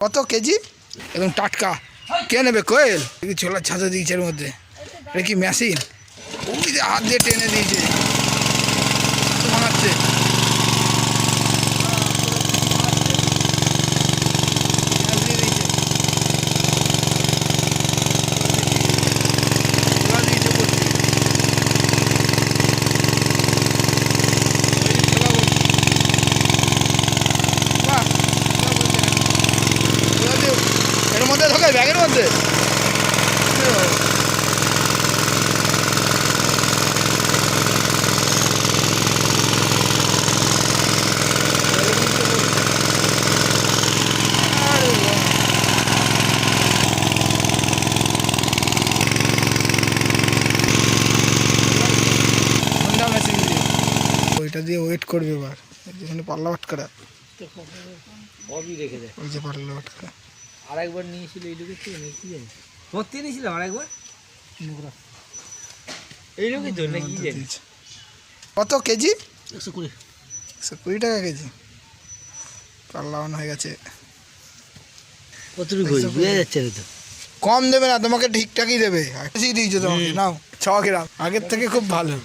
কত কেজি? একদম টাটকা। কে নেবে কোয়েল? ছোলার ছাঁচা দিয়েছে এর মধ্যে। এটা কি মেশিন ওই হাত দিয়ে টেনে দিয়েছে বানাচ্ছে পেঁয়াজ দিয়ে দিয়েছে। ছোলা দিয়েছে উপর থেকে। ওই ছোলা বলছে। বাহ, ছোলা বলছে না। ছোলা দিয়ে এর মধ্যে ঢোকে ব্যাগের মধ্যে? ওইটা দিয়ে ওয়েট করবে এবার। যেখানে পাল্লা দেয় ওই যে পাল্লা ভাটকারা আরেকবার নিয়েছিল এই লোকের থেকে নাকি জানি? তোমার থেকে নিয়েছিলাম আরেকবার? এই লোকের জন্য কি জানি? কত কেজি? একশো কুড়ি। একশো কুড়ি টাকা কেজি। পাল্লা হয়ে গেছে। কতটুকু বোঝা যাচ্ছে না তো। কম দেবে না তোমাকে ঠিকঠাকই দেবে। বেশি দিয়েছ তোমাকে। নাও ছ গ্রাম আগের থেকে খুব ভালো।